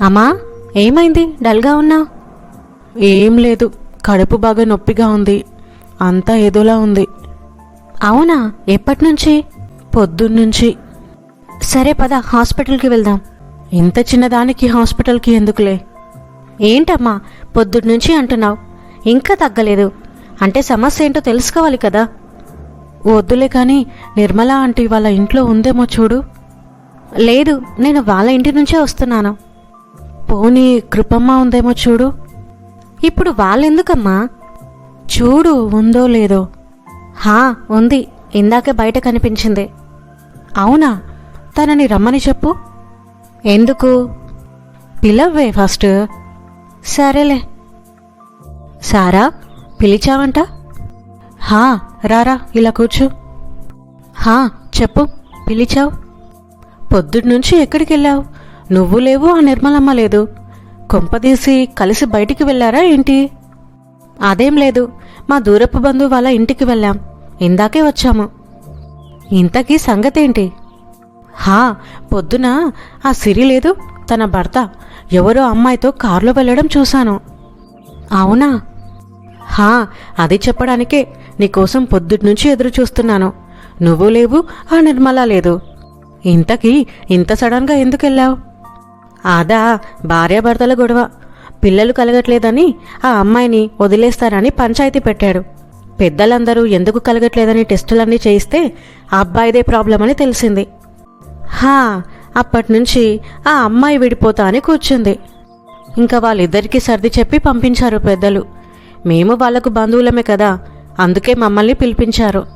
అమ్మా ఏమైంది? డల్గా ఉన్నావు ఏం లేదు. కడుపు బాగా నొప్పిగా ఉంది. అంతా ఏదోలా ఉంది. అవునా? ఎప్పటి నుంచి పొద్దున్నుంచి. సరే పద హాస్పిటల్కి వెళ్దాం. ఇంత చిన్నదానికి హాస్పిటల్కి ఎందుకులే? ఏంటమ్మా పొద్దుటి నుంచి అంటున్నావు? ఇంకా తగ్గలేదు. అంటే సమస్య ఏంటో తెలుసుకోవాలి కదా. వద్దులే కానీ నిర్మల ఆంటీ వాళ్ళ ఇంట్లో ఉందేమో చూడు. లేదు నేను వాళ్ళ ఇంటి నుంచే వస్తున్నాను. పోనీ కృపమ్మ ఉందేమో చూడు. ఇప్పుడు వాళ్ళెందుకమ్మా? చూడు ఉందో లేదో. హా ఉంది. ఇందాకే బయట కనిపించింది. అవునా? తనని రమ్మని చెప్పు. ఎందుకు? పిలవ్వే ఫస్ట్. సరేలే. సారా పిలిచావంట? హా రారా ఇలా కూర్చో. హా చెప్పు. పిలిచావు? పొద్దుటి నుంచి ఎక్కడికి వెళ్ళావు నువ్వు లేవు ఆ నిర్మలమ్మ లేదు. కొంపదీసి కలిసి బయటికి వెళ్ళారా ఏంటి? అదేం లేదు. మా దూరపు బంధువు వాళ్ళ ఇంటికి వెళ్ళాం. ఇందాకే వచ్చాము. ఇంతకీ సంగతేంటి? హా పొద్దున ఆ సిరి లేదు తన భర్త. ఎవరో అమ్మాయితో కారులో వెళ్ళడం చూశాను. అవునా? హా అది చెప్పడానికే నీకోసం పొద్దుట్నుంచి ఎదురు చూస్తున్నాను. నువ్వు లేవు ఆ నిర్మల లేదు. ఇంతకీ ఇంత సడన్గా ఎందుకు వెళ్ళావు ఆదా భార్యాభర్తల గొడవ. పిల్లలు కలగట్లేదని ఆ అమ్మాయిని వదిలేస్తారని పంచాయతీ పెట్టాడు. పెద్దలందరూ ఎందుకు కలగట్లేదని టెస్టులన్నీ చేయిస్తే ఆ అబ్బాయిదే ప్రాబ్లం అని తెలిసింది. హా అప్పటి నుంచి ఆ అమ్మాయి విడిపోతా అని కూర్చుంది. ఇంకా వాళ్ళిద్దరికీ సర్ది చెప్పి పంపించారు పెద్దలు. మేము వాళ్ళకు బంధువులమే కదా అందుకే మమ్మల్ని పిలిపించారు.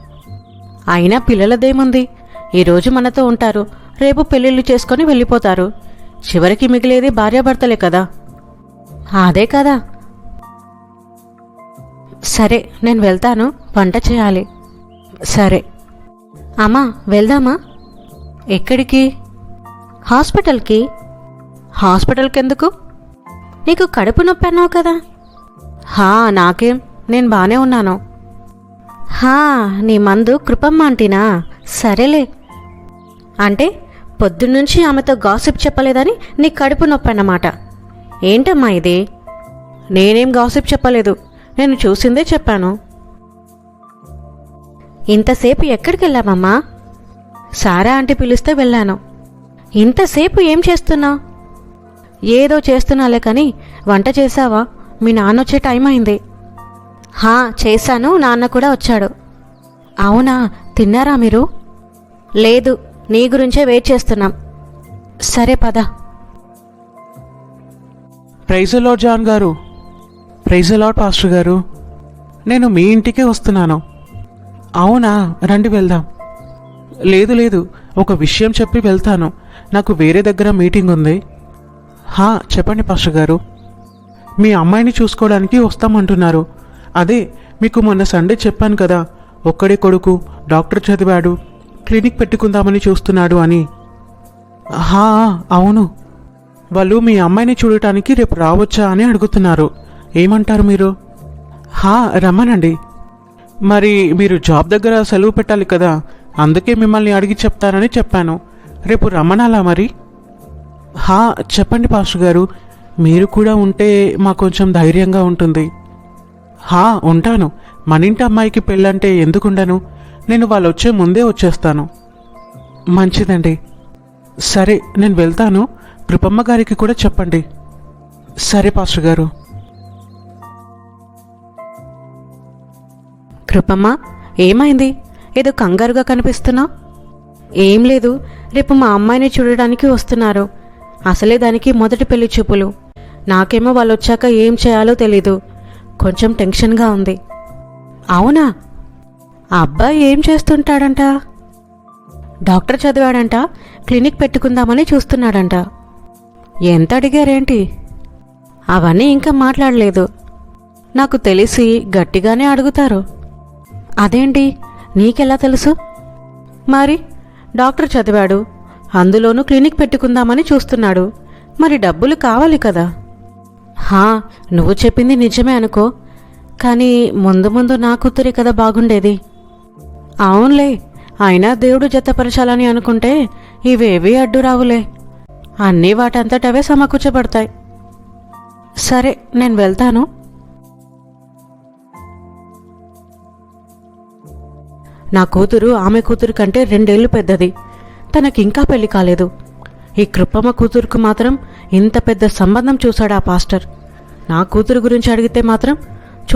అయినా పిల్లలదేముంది? ఈరోజు మనతో ఉంటారు రేపు పెళ్ళిళ్ళు చేసుకొని వెళ్ళిపోతారు. చివరికి మిగిలేది భార్యాభర్తలే కదా? అదే కదా. సరే నేను వెళ్తాను. వంట చేయాలి. సరే. అమ్మా వెళ్దామా? ఎక్కడికి? హాస్పిటల్కి. హాస్పిటల్కి ఎందుకు నీకు కడుపు నొప్పి అన్నావు కదా. హా నాకేం? నేను బానే ఉన్నాను. హా నీ మందు కృపమ్మ అంటీనా? సరేలే. అంటే పొద్దున్నుంచి ఆమెతో గాసిప్ చెప్పలేదని నీ కడుపు నొప్పి అన్నమాట ఏంటమ్మా ఇది? నేనేం గాసిప్ చెప్పలేదు. నేను చూసిందే చెప్పాను. ఇంతసేపు ఎక్కడికి వెళ్ళామమ్మా సారా ఆంటీ పిలిస్తే వెళ్ళాను. ఇంతసేపు ఏం చేస్తున్నావు ఏదో చేస్తున్నాలే కానీ వంట చేసావా మీ నాన్న వచ్చే టైం అయింది. హా చేశాను. నాన్న కూడా వచ్చాడు. అవునా? తిన్నారా మీరు? లేదు. నీ గురించే వెయిట్ చేస్తున్నాం. సరే పద. ప్రైజ్ లాడ్ జాన్ గారు. ప్రైజ్ లాడ్ పాస్టర్ గారు. నేను మీ ఇంటికే వస్తున్నాను. అవునా? రండి వెళ్దాం. లేదు లేదు. ఒక విషయం చెప్పి వెళ్తాను. నాకు వేరే దగ్గర మీటింగ్ ఉంది. హా చెప్పండి పాస్టర్ గారు. మీ అమ్మాయిని చూసుకోవడానికి వస్తామంటున్నారు. అదే మీకు మొన్న సండే చెప్పాను కదా. ఒక్కడే కొడుకు డాక్టర్ చదివాడు. క్లినిక్ పెట్టుకుందామని చూస్తున్నాడు అని. హా అవును. వాళ్ళు మీ అమ్మాయిని చూడటానికి రేపు రావచ్చా అని అడుగుతున్నారు. ఏమంటారు మీరు? హా రమ్మనండి. మరి మీరు జాబ్ దగ్గర సెలవు పెట్టాలి కదా. అందుకే మిమ్మల్ని అడిగి చెప్తానని చెప్పాను. రేపు రమ్మనాలా మరి? హా చెప్పండి పాస్టర్ గారు. మీరు కూడా ఉంటే మాకు కొంచెం ధైర్యంగా ఉంటుంది. హా ఉంటాను. మన ఇంటి అమ్మాయికి పెళ్ళంటే ఎందుకుండను? నేను వాళ్ళు వచ్చే ముందే వచ్చేస్తాను. మంచిదండి. సరే నేను వెళ్తాను. కృపమ్మ గారికి కూడా చెప్పండి. సరే పాస్టర్ గారు. కృపమ్మ ఏమైంది? ఏదో కంగారుగా కనిపిస్తున్నావు ఏం లేదు. రేపు మా అమ్మాయిని చూడడానికి వస్తున్నారు. అసలే దానికి మొదటి పెళ్ళి చూపులు. నాకేమో వాళ్ళు వచ్చాక ఏం చేయాలో తెలీదు. కొంచెం టెన్షన్గా ఉంది. అవునా? ఆ అబ్బాయి ఏం చేస్తుంటాడంట? Doctor చదివాడంట clinic పెట్టుకుందామని చూస్తున్నాడంట. ఎంత అడిగారేంటి? అవన్నీ ఇంకా మాట్లాడలేదు. నాకు తెలిసి గట్టిగానే అడుగుతారు. అదేంటి నీకెలా తెలుసు? మరి డాక్టర్ చదివాడు అందులోనూ క్లినిక్ పెట్టుకుందామని చూస్తున్నాడు. మరి డబ్బులు కావాలి కదా? హా నువ్వు చెప్పింది నిజమే అనుకో. కానీ ముందు ముందు నా కూతురే కదా బాగుండేది. అవునులే. అయినా దేవుడు జతపరచాలని అనుకుంటే ఇవేవీ అడ్డు రావులే. అన్నీ వాటంతటవే సమకూర్చబడతాయి. సరే నేను వెళ్తాను. నా కూతురు ఆమె కూతురు కంటే రెండేళ్ళు పెద్దది. తనకింకా పెళ్ళి కాలేదు. ఈ కృపమ్మ కూతురుకు మాత్రం ఇంత పెద్ద సంబంధం చూశాడు ఆ పాస్టర్? నా కూతురు గురించి అడిగితే మాత్రం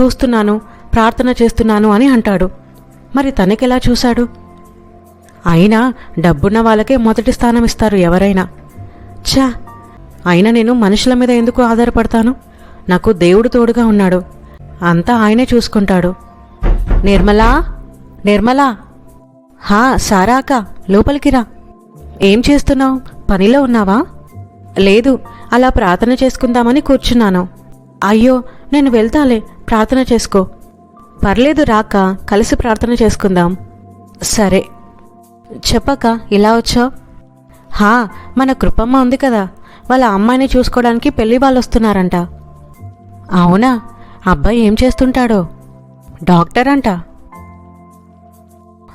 చూస్తున్నాను ప్రార్థన చేస్తున్నాను అని అంటాడు. మరి తనకెలా చూశాడు? అయినా డబ్బున్న వాళ్ళకే మొదటి స్థానం ఇస్తారు ఎవరైనా. ఛా! అయినా నేను మనుషుల మీద ఎందుకు ఆధారపడతాను? నాకు దేవుడు తోడుగా ఉన్నాడు. అంతా ఆయనే చూసుకుంటాడు. నిర్మలా! నిర్మలా! హా సారా అక్క లోపలికి రా. ఏం చేస్తున్నావు? పనిలో ఉన్నావా? లేదు. అలా ప్రార్థన చేసుకుందామని కూర్చున్నాను. అయ్యో నేను వెళ్తాలే. ప్రార్థన చేసుకో. పర్లేదు రాక కలిసి ప్రార్థన చేసుకుందాం. సరే. చెప్పక ఇలా వచ్చావు? హా మన కృపమ్మ ఉంది కదా. వాళ్ళ అమ్మాయిని చూసుకోవడానికి పెళ్ళి వాళ్ళు వస్తున్నారంట అవునా? అబ్బాయి ఏం చేస్తుంటాడో? డాక్టర్ అంట.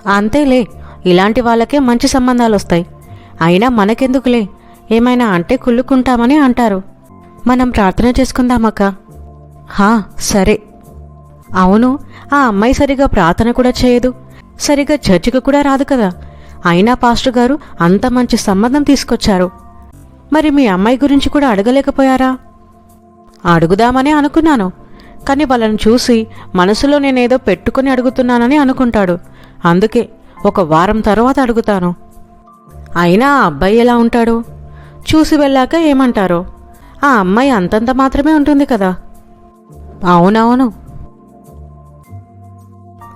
అంతేలే. ఇలాంటి వాళ్ళకే మంచి సంబంధాలు వస్తాయి అయినా మనకెందుకులే? ఏమైనా అంటే కుళ్ళుకుంటామని అంటారు. మనం ప్రార్థన చేసుకుందామక్క హా సరే. అవును ఆ అమ్మాయి సరిగా ప్రార్థన కూడా చేయదు. సరిగా చర్చికి కూడా రాదు కదా. అయినా పాస్టర్ గారు అంత మంచి సంబంధం తీసుకొచ్చారు. మరి మీ అమ్మాయి గురించి కూడా అడగలేకపోయారా? అడుగుదామనే అనుకున్నాను. కానీ వాళ్ళని చూసి మనసులో నేనేదో పెట్టుకుని అడుగుతున్నానని అనుకుంటాడు. అందుకే ఒక వారం తర్వాత అడుగుతాను. అయినా ఆ అబ్బాయి ఎలా ఉంటాడు? చూసి వెళ్ళాక ఏమంటారో? ఆ అమ్మాయి అంతంత మాత్రమే ఉంటుంది కదా. అవునవును.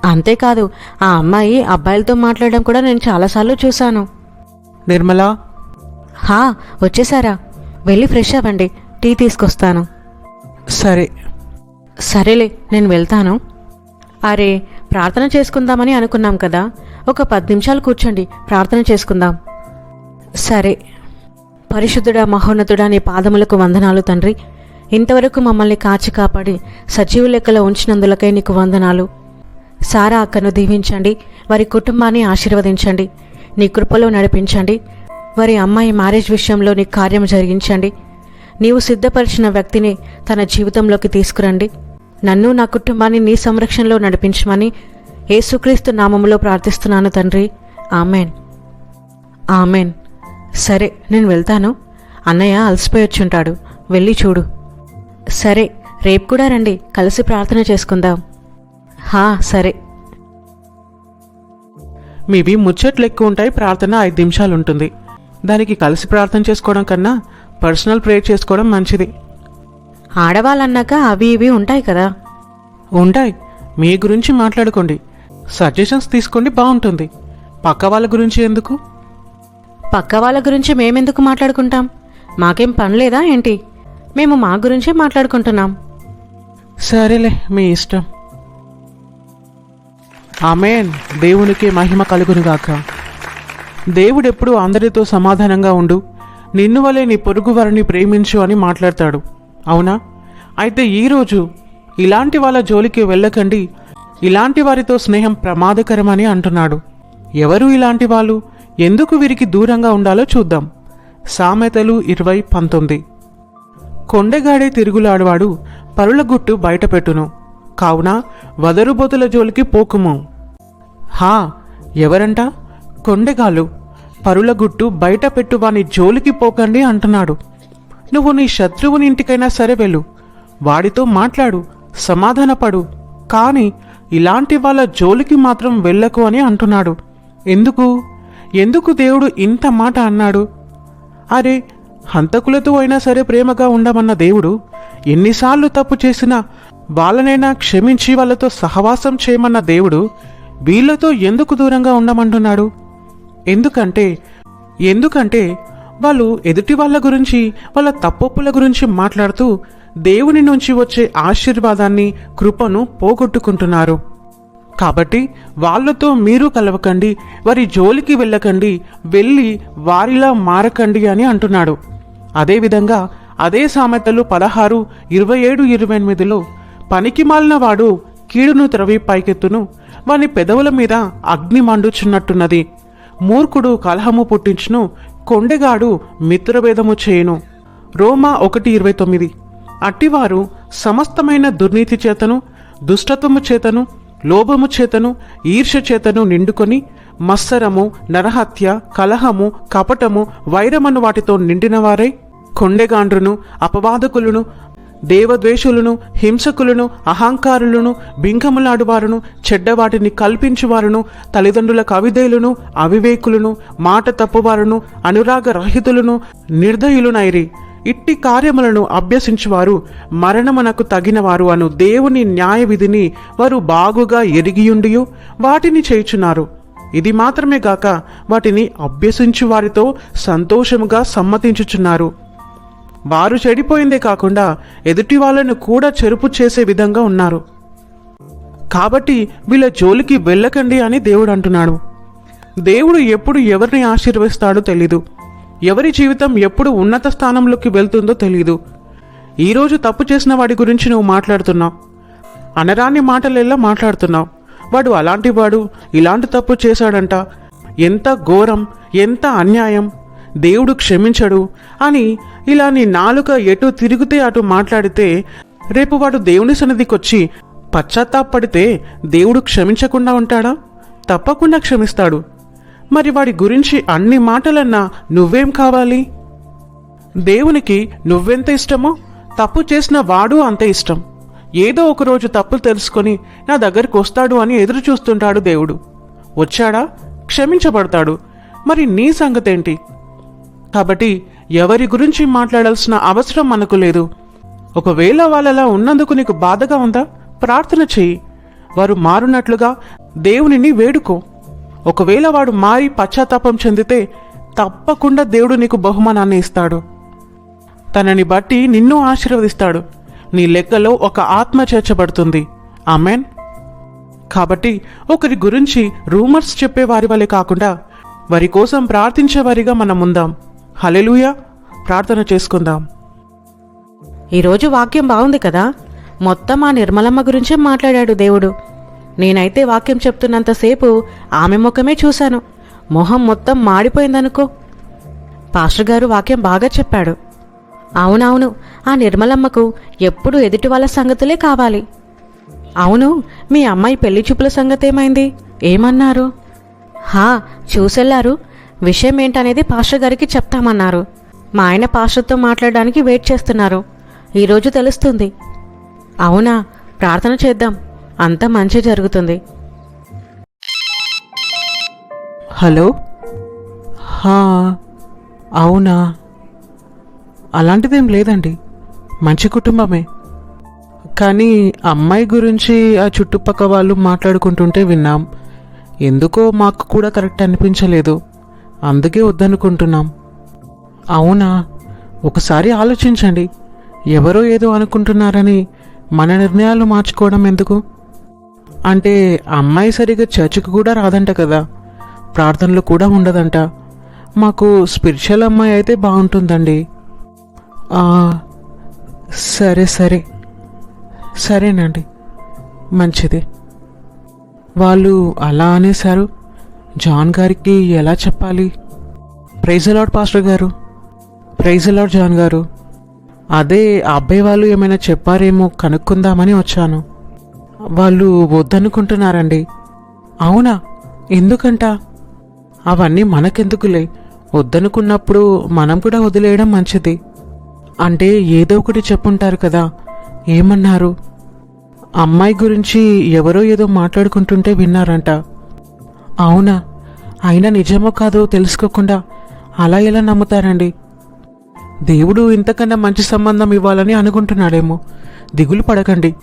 అంతేకాదు ఆ అమ్మాయి అబ్బాయిలతో మాట్లాడడం కూడా నేను చాలాసార్లు చూశాను. నిర్మలా? హా వచ్చేసారా. వెళ్ళి ఫ్రెష్ అవ్వండి టీ తీసుకొస్తాను. సరే. సరేలే నేను వెళ్తాను. అరే ప్రార్థన చేసుకుందామని అనుకున్నాం కదా. ఒక పది నిమిషాలు కూర్చోండి ప్రార్థన చేసుకుందాం. సరే. పరిశుద్ధుడా మహోన్నతుడా నీ పాదములకు వందనాలు తండ్రి. ఇంతవరకు మమ్మల్ని కాచి కాపాడి సజీవ లెక్కలో ఉంచినందులకై నీకు వందనాలు. సారా అక్కను దీవించండి. వారి కుటుంబాన్ని ఆశీర్వదించండి. నీ కృపలో నడిపించండి. వారి అమ్మాయి మ్యారేజ్ విషయంలో నీ కార్యం జరిగించండి. నీవు సిద్ధపరిచిన వ్యక్తిని తన జీవితంలోకి తీసుకురండి. నన్ను నా కుటుంబాన్ని నీ సంరక్షణలో నడిపించమని యేసుక్రీస్తు నామంలో ప్రార్థిస్తున్నాను తండ్రి. ఆమెన్. ఆమెన్. సరే నేను వెళ్తాను. అన్నయ్య అలసిపోయి వచ్చుంటాడు వెళ్ళి చూడు. సరే రేపు కూడా రండి. కలిసి ప్రార్థన చేసుకుందాం. హా సరే. మీవి ముచ్చట్లు ఎక్కువ ఉంటాయి ప్రార్థన ఐదు నిమిషాలు ఉంటుంది. దానికి కలిసి ప్రార్థన చేసుకోవడం కన్నా పర్సనల్ ప్రేయర్ చేసుకోవడం మంచిది. ఆడవాళ్ళన్నాక అవి ఇవి ఉంటాయి కదా. ఉంటాయి. మీ గురించి మాట్లాడుకోండి. సజెషన్స్ తీసుకోండి బాగుంటుంది. పక్క వాళ్ళ గురించి ఎందుకు? పక్క వాళ్ళ గురించి మేమెందుకు మాట్లాడుకుంటాం? మాకేం పని లేదా ఏంటి? మేము మా గురించే మాట్లాడుకుంటున్నాం. సరేలే మీ ఇష్టం. ఆమెన్. దేవునికి మహిమ కలుగునుగాక. దేవుడెప్పుడు అందరితో సమాధానంగా ఉండు. నిన్ను వలె నీ పొరుగు వారిని ప్రేమించు అని మాట్లాడతాడు. అవునా? అయితే ఈరోజు ఇలాంటి వాళ్ళ జోలికి వెళ్ళకండి. ఇలాంటి వారితో స్నేహం ప్రమాదకరమని అంటున్నాడు. ఎవరు ఇలాంటి వాళ్ళు? ఎందుకు వీరికి దూరంగా ఉండాలో చూద్దాం. సామెతలు ఇరవై పంతొమ్మిది. కొండగాడే తిరుగులాడువాడు పరుల గుట్టు బయటపెట్టును. కావున వదరుబోతుల జోలికి పోకుము. హా ఎవరంట? కొండెగాలు పరుల గుట్టు బయట పెట్టు వాని జోలికి పోకండి అంటున్నాడు. నువ్వు నీ శత్రువుని ఇంటికైనా సరే వెళ్ళు. వాడితో మాట్లాడు సమాధానపడు. కానీ ఇలాంటి వాళ్ళ జోలికి మాత్రం వెళ్ళకు అని అంటున్నాడు. ఎందుకు? ఎందుకు దేవుడు ఇంత మాట అన్నాడు? అరే హంతకులతో అయినా సరే ప్రేమగా ఉండమన్న దేవుడు ఎన్నిసార్లు తప్పు చేసినా వాళ్ళనైనా క్షమించి వాళ్ళతో సహవాసం చేయమన్న దేవుడు వీళ్ళతో ఎందుకు దూరంగా ఉండమంటున్నాడు? ఎందుకంటే ఎందుకంటే వాళ్ళు ఎదుటి వాళ్ళ గురించి వాళ్ళ తప్పొప్పుల గురించి మాట్లాడుతూ దేవుని నుంచి వచ్చే ఆశీర్వాదాన్ని కృపను పోగొట్టుకుంటున్నారు. కాబట్టి వాళ్ళతో మీరు కలవకండి వారి జోలికి వెళ్ళకండి వెళ్ళి వారిలా మారకండి అని అంటున్నాడు. అదేవిధంగా అదే సామెతలు పదహారు ఇరవై ఏడు ఇరవై ఎనిమిదిలో పనికి మాలినవాడు కీడును త్రవి పైకెత్తును. వాని పెదవుల మీద అగ్ని మండుచున్నట్టున్నది. మూర్ఖుడు కలహము పుట్టించును. కొండెగాడు మిత్రభేదము చేయును. రోమా ఒకటి ఇరవై తొమ్మిది. అట్టివారు సమస్తమైన దుర్నీతి చేతను దుష్టత్వము చేతను లోభము చేతను ఈర్ష్య చేతను నిండుకొని మత్సరము నరహత్య కలహము కపటము వైరమను వాటితో నిండినవారై కొండెగాండ్రును అపవాదకులను దేవద్వేషులను హింసకులను అహంకారులను బింకములాడువారును చెడ్డవాటిని కల్పించువారును తల్లిదండ్రుల కవిదేలును అవివేకులను మాట తప్పువారును అనురాగ రహితులను నిర్దయులునైరి. ఇట్టి కార్యములను అభ్యసించువారు మరణమునకు తగినవారు అను దేవుని న్యాయ విధిని వారు బాగుగా ఎరిగియుండియు వాటిని చేయుచున్నారు. ఇది మాత్రమే గాక వాటిని అభ్యసించు వారితో సంతోషముగా సమ్మతించుచున్నారు. వారు చెడిపోయిందే కాకుండా ఎదుటి వాళ్ళను కూడా చెరుపు చేసే విధంగా ఉన్నారు. కాబట్టి వీళ్ళ జోలికి వెళ్ళకండి అని దేవుడు అంటున్నాడు. దేవుడు ఎప్పుడు ఎవరిని ఆశీర్వదిస్తాడో తెలీదు. ఎవరి జీవితం ఎప్పుడు ఉన్నత స్థానంలోకి వెళ్తుందో తెలీదు. ఈరోజు తప్పు చేసిన వాడి గురించి నువ్వు మాట్లాడుతున్నావు. అనరాని మాటలెల్లా మాట్లాడుతున్నావు. వాడు అలాంటి వాడు ఇలాంటి తప్పు చేశాడంట. ఎంత ఘోరం ఎంత అన్యాయం. దేవుడు క్షమించడు అని ఇలా నీ నాలుక ఎటు తిరిగితే అటు మాట్లాడితే రేపు వాడు దేవుని సన్నిధికొచ్చి పశ్చాత్తాపడితే దేవుడు క్షమించకుండా ఉంటాడా? తప్పకుండా క్షమిస్తాడు. మరి వాడి గురించి అన్ని మాటలన్నా నువ్వేం కావాలి? దేవునికి నువ్వెంత ఇష్టమో తప్పు చేసిన వాడు అంతే ఇష్టం. ఏదో ఒక రోజు తప్పులు తెలుసుకొని నా దగ్గరికి వస్తాడు అని ఎదురు చూస్తుంటాడు దేవుడు. వచ్చాడా? క్షమించబడతాడు. మరి నీ సంగతేంటి? కాబట్టి ఎవరి గురించి మాట్లాడాల్సిన అవసరం మనకు లేదు. ఒకవేళ వాళ్ళలా ఉన్నందుకు నీకు బాధగా ఉందా? ప్రార్థన చెయ్యి. వారు మారునట్లుగా దేవునిని వేడుకో. ఒకవేళ వాడు మారి పశ్చాత్తాపం చెందితే తప్పకుండా దేవుడు నీకు బహుమానాన్ని ఇస్తాడు. తనని బట్టి నిన్ను ఆశీర్వదిస్తాడు. నీ లెక్కలో ఒక ఆత్మ చేర్చబడుతుంది. ఆమెన్. కాబట్టి ఒకరి గురించి రూమర్స్ చెప్పే వారి వలె కాకుండా వారి కోసం ప్రార్థించేవారిగా మనం ఉందాం. హలెలుయా ప్రార్థన చేసుకుందాం. ఈరోజు వాక్యం బాగుంది కదా? మొత్తం ఆ నిర్మలమ్మ గురించే మాట్లాడాడు దేవుడు. నేనైతే వాక్యం చెప్తున్నంతసేపు ఆమె ముఖమే చూశాను. మొహం మొత్తం మాడిపోయిందనుకో. పాస్టర్ గారు వాక్యం బాగా చెప్పాడు. అవునవును ఆ నిర్మలమ్మకు ఎప్పుడు ఎదుటి వాళ్ళ సంగతులే కావాలి. అవును మీ అమ్మాయి పెళ్ళి చూపుల సంగతేమైంది ఏమన్నారు? హా చూసెళ్ళారు విషయం ఏంటనేది పాస్టర్ గారికి చెప్తామన్నారు. మా ఆయన పాస్టర్తో మాట్లాడడానికి వెయిట్ చేస్తున్నారు. ఈరోజు తెలుస్తుంది. అవునా ప్రార్థన చేద్దాం. అంత మంచి జరుగుతుంది. హలో? హా అవునా? అలాంటిదేం లేదండి. మంచి కుటుంబమే. కానీ అమ్మాయి గురించి ఆ చుట్టుపక్క వాళ్ళు మాట్లాడుకుంటుంటే విన్నాం. ఎందుకో మాకు కూడా కరెక్ట్ అనిపించలేదు. అందుకే వద్దనుకుంటున్నాం. అవునా? ఒకసారి ఆలోచించండి. ఎవరో ఏదో అనుకుంటున్నారని మన నిర్ణయాలు మార్చుకోవడం ఎందుకు? అంటే అమ్మాయి సరిగా చర్చికి కూడా రాదంట కదా. ప్రార్థనలు కూడా ఉండదంట. మాకు స్పిరిచువల్ అమ్మాయి అయితే బాగుంటుందండి. సరే సరే. సరేనండి. మంచిది. వాళ్ళు అలా అనేశారు. జాన్ గారికి ఎలా చెప్పాలి? ప్రైజ్ అలాడ్ పాస్టర్ గారు. ప్రైజ్ అలాడ్ జాన్ గారు. అదే ఆ అబ్బాయి వాళ్ళు ఏమైనా చెప్పారేమో కనుక్కుందామని వచ్చాను. వాళ్ళు వద్దనుకుంటున్నారండి. అవునా? ఎందుకంట? అవన్నీ మనకెందుకులే? వద్దనుకున్నప్పుడు మనం కూడా వదిలేయడం మంచిది. అంటే ఏదో ఒకటి చెప్పుంటారు కదా ఏమన్నారు? అమ్మాయి గురించి ఎవరో ఏదో మాట్లాడుకుంటుంటే విన్నారంట. అవునా? అయినా నిజమో కాదో తెలుసుకోకుండా అలా ఎలా నమ్ముతారండి? దేవుడు ఇంతకన్నా మంచి సంబంధం ఇవ్వాలని అనుకుంటున్నాడేమో. దిగులు పడకండి.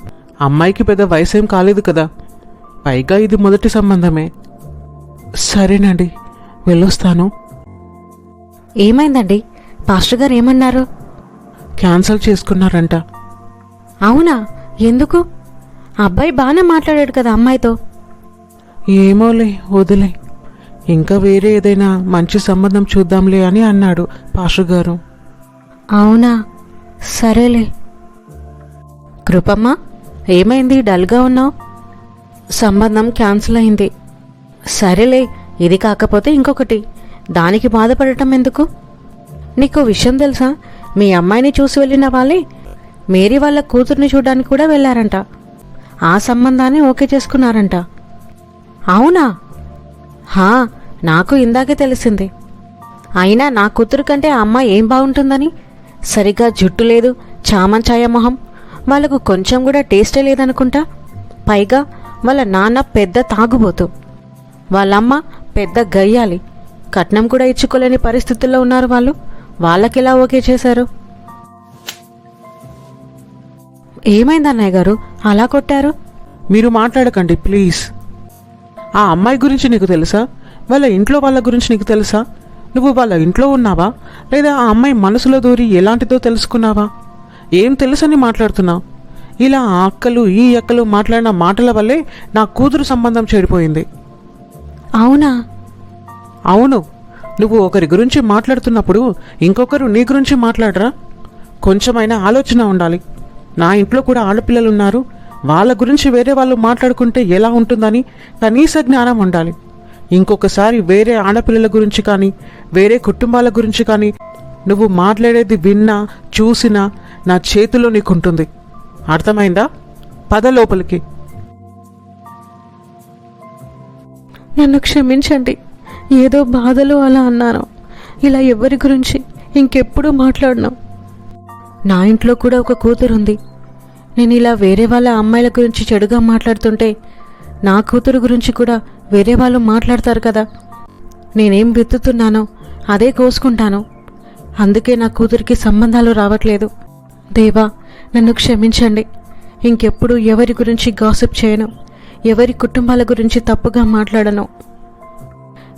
అమ్మాయికి పెద్ద వయసేం కాలేదు కదా. పైగా ఇది మొదటి సంబంధమే. సరేనండి వెళ్ళొస్తాను. ఏమైందండి? పాస్టర్ గారు ఏమన్నారు? క్యాన్సిల్ చేసుకున్నారంట. అవునా? ఎందుకు? అబ్బాయి బాగానే మాట్లాడాడు కదా అమ్మాయితో. ఏమోలే వదిలే. ఇంకా వేరే ఏదైనా మంచి సంబంధం చూద్దాంలే అని అన్నాడు పాషు గారు అవునా? సరేలే. కృపమ్మ ఏమైంది? డల్గా ఉన్నావు? సంబంధం క్యాన్సిల్ అయింది. సరేలే ఇది కాకపోతే ఇంకొకటి. దానికి బాధపడటం ఎందుకు? నీకు విషయం తెలుసా? మీ అమ్మాయిని చూసి వెళ్ళిన వాళ్ళే మేరీ వాళ్ళ కూతుర్ని చూడడానికి కూడా వెళ్ళారంట. ఆ సంబంధాన్ని ఓకే చేసుకున్నారంట. అవునా? హా నాకు ఇందాకే తెలిసింది. అయినా నా కూతురు కంటే ఆ అమ్మాయి ఏం బాగుంటుందని? సరిగ్గా జుట్టు లేదు చామంచాయ మొహం. వాళ్ళకు కొంచెం కూడా టేస్టే లేదనుకుంటా? పైగా వాళ్ళ నాన్న పెద్ద తాగుబోతు. వాళ్ళమ్మ పెద్ద గయ్యాలి. కట్నం కూడా ఇచ్చుకోలేని పరిస్థితుల్లో ఉన్నారు వాళ్ళు. వాళ్ళకిలా ఓకే చేశారు? ఏమైందన్నయ్య గారు? అలా కొట్టారు? మీరు మాట్లాడకండి ప్లీజ్. ఆ అమ్మాయి గురించి నీకు తెలుసా? వాళ్ళ ఇంట్లో వాళ్ళ గురించి నీకు తెలుసా? నువ్వు వాళ్ళ ఇంట్లో ఉన్నావా? లేదా ఆ అమ్మాయి మనసులో దూరి ఎలాంటిదో తెలుసుకున్నావా? ఏం తెలుసని మాట్లాడుతున్నావు ఇలా ఆ అక్కలు ఈ అక్కలు మాట్లాడిన మాటల వల్లే నా కూతురు సంబంధం చెడిపోయింది. అవునా? అవును. నువ్వు ఒకరి గురించి మాట్లాడుతున్నప్పుడు ఇంకొకరు నీ గురించి మాట్లాడరా? కొంచెమైనా ఆలోచన ఉండాలి. నా ఇంట్లో కూడా ఆడపిల్లలు ఉన్నారు వాళ్ళ గురించి వేరే వాళ్ళు మాట్లాడుకుంటే ఎలా ఉంటుందని కనీస జ్ఞానం ఉండాలి. ఇంకొకసారి వేరే ఆడపిల్లల గురించి కానీ వేరే కుటుంబాల గురించి కానీ నువ్వు మాట్లాడేది విన్నా చూసినా నా చేతిలో నీకుంటుంది. అర్థమైందా? పద లోపలికి. నన్ను క్షమించండి. ఏదో బాధలో అలా అన్నాను. ఇలా ఎవరి గురించి ఇంకెప్పుడు మాట్లాడను. నా ఇంట్లో కూడా ఒక కూతురు ఉంది నేను ఇలా వేరే వాళ్ళ అమ్మాయిల గురించి చెడుగా మాట్లాడుతుంటే నా కూతురు గురించి కూడా వేరే వాళ్ళు మాట్లాడతారు కదా. నేనేం విత్తుతున్నానో అదే కోసుకుంటాను. అందుకే నా కూతురికి సంబంధాలు రావట్లేదు. దేవా నన్ను క్షమించండి. ఇంకెప్పుడు ఎవరి గురించి గాసిప్ చేయను. ఎవరి కుటుంబాల గురించి తప్పుగా మాట్లాడను.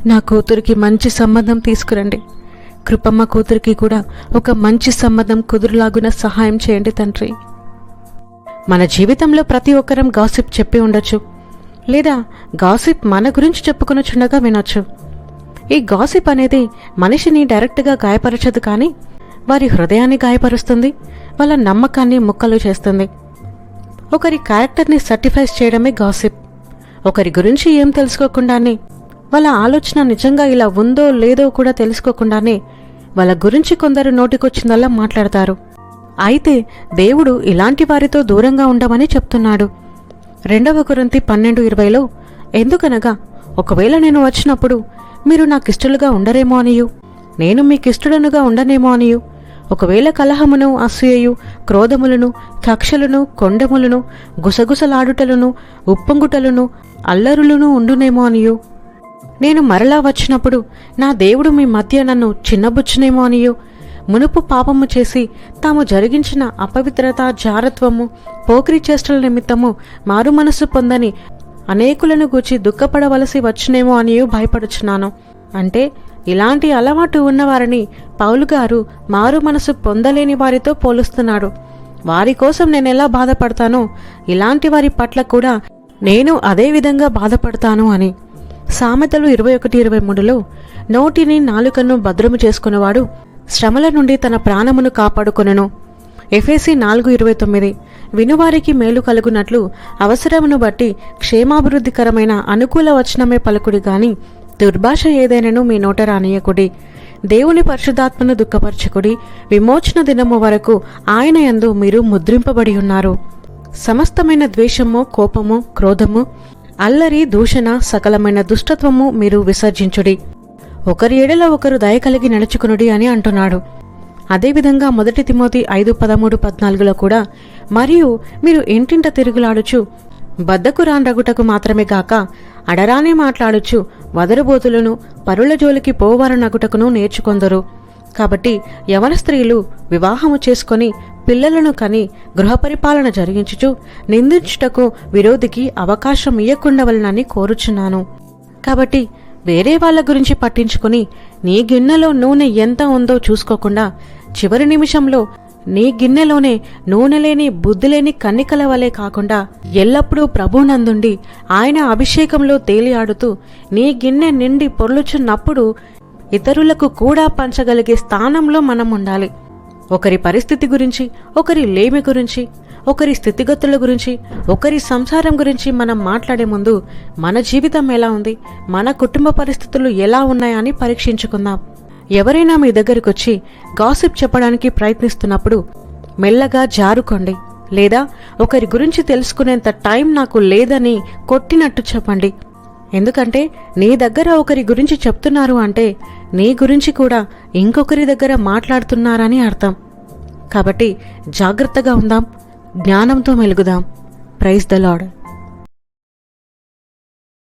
నా కూతురికి మంచి సంబంధం తీసుకురండి. కృపమ్మ కూతురికి కూడా ఒక మంచి సంబంధం కుదురులాగున సహాయం చేయండి తండ్రి. మన జీవితంలో ప్రతి ఒక్కరం గాసిప్ చెప్పి ఉండొచ్చు. లేదా గాసిప్ మన గురించి చెప్పుకొనుచుండగా వినొచ్చు. ఈ గాసిప్ అనేది మనిషిని డైరెక్ట్గా గాయపరచదు కానీ వారి హృదయాన్ని గాయపరుస్తుంది వాళ్ళ నమ్మకాన్ని ముక్కలు చేస్తుంది. ఒకరి క్యారెక్టర్ని సర్టిఫైస్ చేయడమే గాసిప్. ఒకరి గురించి ఏం తెలుసుకోకుండానే వాళ్ళ ఆలోచన నిజంగా ఇలా ఉందో లేదో కూడా తెలుసుకోకుండానే వాళ్ళ గురించి కొందరు నోటికొచ్చిందల్లా మాట్లాడతారు. అయితే దేవుడు ఇలాంటి వారితో దూరంగా ఉండమని చెప్తున్నాడు. రెండవ కొరింతి పన్నెండు ఇరవైలో ఎందుకనగా ఒకవేళ నేను వచ్చినప్పుడు మీరు నాకిష్టలుగా ఉండరేమో అనియు. నేను మీకిష్టడనుగా ఉండనేమో అనియు. ఒకవేళ కలహమును అసూయయు క్రోధములను కక్షలను కొండములను గుసగుసలాడుటలను ఉప్పొంగుటలను అల్లరులను ఉండునేమో అనియు. నేను మరలా వచ్చినప్పుడు నా దేవుడు మీ మధ్య నన్ను చిన్నబుచ్చునేమో అనియు. మునుపు పాపము చేసి తాము జరిగించిన అపవిత్రత జారత్వము పోకిరి చేష్టల నిమిత్తము మారు మనసు పొందని అనేకులను గూర్చి దుఃఖపడవలసి వచ్చునేమో అని భయపడుచున్నాను. అంటే ఇలాంటి అలవాటు ఉన్నవారిని పౌలు గారు మారు మనసు పొందలేని వారితో పోలుస్తున్నాడు. వారి కోసం నేను ఎలా బాధపడతానో ఇలాంటి వారి పట్ల కూడా నేను అదే విధంగా బాధపడతాను అని. సామెతలు ఇరవై ఒకటి ఇరవై మూడులో నోటిని నాలుకను భద్రము చేసుకునేవాడు శ్రమల నుండి తన ప్రాణమును కాపాడుకొనెను. ఎఫ్ఎసి నాలుగు ఇరవై తొమ్మిది. వినువారికి మేలు కలుగునట్లు అవసరమును బట్టి క్షేమాభివృద్ధికరమైన అనుకూల వచనమే పలుకుడి గాని దుర్భాష ఏదైనను మీ నోట రానియకుడి. దేవుని పరిశుధాత్మను దుఃఖపరచకుడి. విమోచన దినము వరకు ఆయన యందు మీరు ముద్రింపబడి ఉన్నారు. సమస్తమైన ద్వేషము కోపము క్రోధము అల్లరి దూషణ సకలమైన దుష్టత్వము మీరు విసర్జించుడి. ఒకరి ఏడల ఒకరు దయ కలిగి నడుచుకునుడి అని అంటున్నాడు. అదేవిధంగా మొదటి తిమోతి ఐదు పదమూడు పద్నాలుగులో కూడా మరియు మీరు ఇంటింట తిరుగులాడుచు బద్దకు రాండ్రగుటకు మాత్రమే కాక అడరానే మాట్లాడుచు వదరుబోతులను పరుల జోలికి పోవారనగుటకును నేర్చుకొందరు. కాబట్టి యవన స్త్రీలు వివాహము చేసుకొని పిల్లలను కని గృహపరిపాలన జరిగించుచు నిందించుటకు విరోధికి అవకాశం ఇయ్యకుండవలనని కోరుచున్నాను. కాబట్టి వేరే వాళ్ళ గురించి పట్టించుకుని నీ గిన్నెలో నూనె ఎంత ఉందో చూసుకోకుండా చివరి నిమిషంలో నీ గిన్నెలోనే నూనె లేని బుద్ధి లేని కన్నికల వలె కాకుండా ఎల్లప్పుడూ ప్రభునందుండి ఆయన అభిషేకంలో తేలియాడుతూ నీ గిన్నె నిండి పొర్లుచున్నప్పుడు ఇతరులకు కూడా పంచగలిగే స్థానంలో మనం ఉండాలి ఒకరి పరిస్థితి గురించి ఒకరి లేమి గురించి ఒకరి స్థితిగతుల గురించి ఒకరి సంసారం గురించి మనం మాట్లాడే ముందు మన జీవితం ఎలా ఉంది మన కుటుంబ పరిస్థితులు ఎలా ఉన్నాయని పరీక్షించుకుందాం. ఎవరైనా మీ దగ్గరికి వచ్చి గాసిప్ చెప్పడానికి ప్రయత్నిస్తున్నప్పుడు మెల్లగా జారుకోండి. లేదా ఒకరి గురించి తెలుసుకునేంత టైం నాకు లేదని కొట్టినట్టు చెప్పండి. ఎందుకంటే నీ దగ్గర ఒకరి గురించి చెప్తున్నారు అంటే నీ గురించి కూడా ఇంకొకరి దగ్గర మాట్లాడుతున్నారని అర్థం. కాబట్టి జాగ్రత్తగా ఉందాం. జ్ఞానంతో మెలుగుదాం. Praise the lord